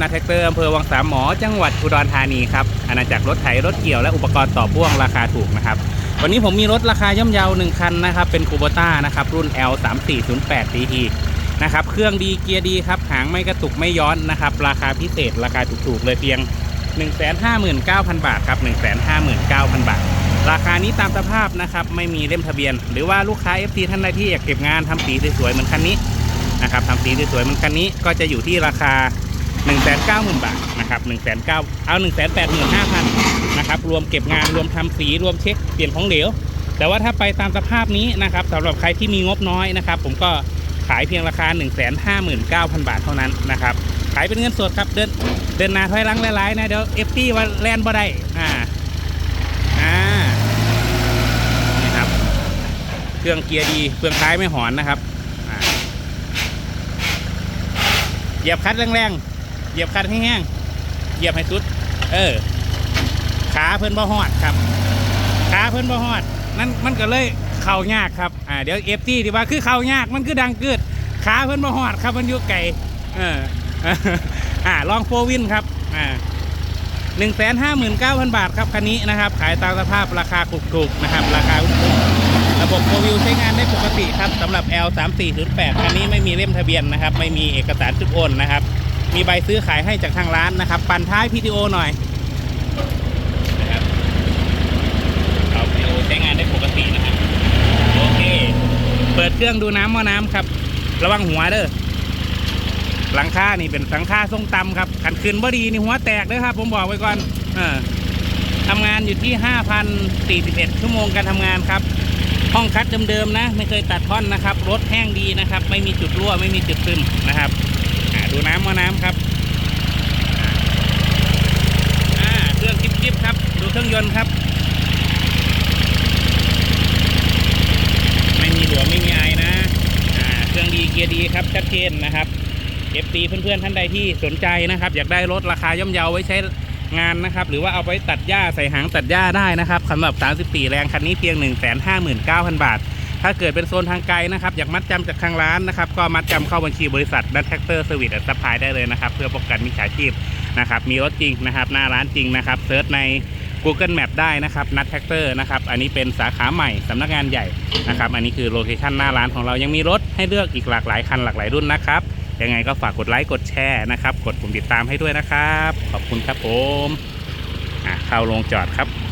นาแท็กเตอร์อำเภอวังสามหมอ จังหวัดอุดรธานีครับอาณาจักรรถไถรถเกี่ยวและอุปกรณ์ต่อพ่วงราคาถูกนะครับ วันนี้ผมมีรถราคาย่อมเยาหนึ่งคันนะครับ เป็นคูโบต้านะครับ รุ่น L 3 4 0 8 DT นะครับเครื่องดีเกียร์ดีครับ หางไม่กระตุกไม่ย้อนนะครับ ราคาพิเศษราคาถูกๆเลยเพียง 159,000 บาทครับ 159,000 บาท ราคานี้ตามสภาพนะครับ ไม่มีเล่มทะเบียน หรือว่าลูกค้า FT ท่านใดที่อยากเก็บงานทำสีสวยๆเหมือนคันนี้นะครับทำสีสวยๆเหมือนคันนี้ก็จะอยู่ที่ราคา 190,000 บาทนะครับ1,900เอา185,000นะครับรวมเก็บงานรวมทำสีรวมเช็คเปลี่ยนของเหลว แต่ว่าถ้าไปตามสภาพนี้นะครับสำหรับใครที่มีงบน้อยนะครับ ผมก็ขายเพียงราคา 159,000 บาทเท่านั้นนะครับขายเป็นเงินสดครับเดินเดินนาถอยลังหลายๆนะเดี๋ยวเอฟตี้ว่าแลนบ่ได้อ่าอ่านี่ครับ เครื่องเกียร์ดีเครื่องท้ายไม่หอนนะครับเหยียบคัดแรงๆ เหยียบคลัดแห้งๆเหยียบให้สุด เออ ขาเพิ่นบ่ฮอดครับ ขาเพิ่นบ่ฮอด นั่นมันก็เลยเข่ายากครับ อ่า เดี๋ยวเอฟตี้ที่ว่าคือเข่ายากมันคือดังเกิด ขาเพิ่นบ่ฮอดครับ มันอยู่ไกลเออ อ่า ลองโฟวินครับ อ่าหนึ่งแสนห้าหมื่นเก้าพันบาทครับคันนี้นะครับ ขายตามสภาพราคาถูกๆนะครับ ราคาถูกระบบโฟวิวใช้งานได้ปกติครับสำหรับ L 3 4 0 8 คันนี้ไม่มีเล่มทะเบียนนะครับ ไม่มีเอกสารชุดโอนนะครับ มีใบซื้อขายให้จากทางร้านนะครับ ปั่นท้ายพีดีโอหน่อยนะครับเอาวิดีโอใช้งานได้ปกตินะครับโอเค เปิดเครื่องดูน้ำหม้อน้ำครับ ระวังหัวเด้อหลังคานี่เป็นหลังคาทรงต่ำครับขันขึ้นบ่ดีนี่หัวแตกเด้อครับ ผมบอกไว้ก่อนเออทำงานอยู่ที่5,041ชั่วโมงการทำงานครับ ห้องคัดเดิมๆนะ ไม่เคยตัดท่อนนะครับ รถแห้งดีนะครับ ไม่มีจุดรั่วไม่มีจุดซึมนะครับ ดูน้ำม้อน้ำครับอ่าเครื่องจิบๆครับ ดูเครื่องยนต์ครับ ไม่มีหลวมไม่มีไอนะ อ่า เครื่องดีเกียร์ดีครับ ชัดเจนนะครับ FT เพื่อนๆท่านใดที่สนใจนะครับ อยากได้รถราคาย่อมเยาไว้ใช้งานนะครับ หรือว่าเอาไปตัดหญ้าใส่หางตัดหญ้าได้นะครับสำหรับ 34 แรงคันนี้เพียง 159,000 บาท ถ้าเกิดเป็นโซนทางไกลนะครับอยากมัดจำจากทางร้านนะครับ ก็มัดจำเข้าบัญชีบริษัทดัตแท็กเตอร์เซอร์วิสแอนด์ซัพพลายได้เลยนะครับ เพื่อป้องกันมิจฉาชีพนะครับ มีรถจริงนะครับ หน้าร้านจริงนะครับเซิร์ชใน Google Map ได้นะครับนัทแท็กเตอร์นะครับ อันนี้เป็นสาขาใหม่สำนักงานใหญ่นะครับ อันนี้คือโลเคชันหน้าร้านของเรายังมีรถให้เลือกอีกหลากหลายคันหลากหลายรุ่นนะครับ ยังไงก็ฝากกดไลค์กดแชร์นะครับ กดปุ่มติดตามให้ด้วยนะครับ ขอบคุณครับผมเข้าลงจอดครับ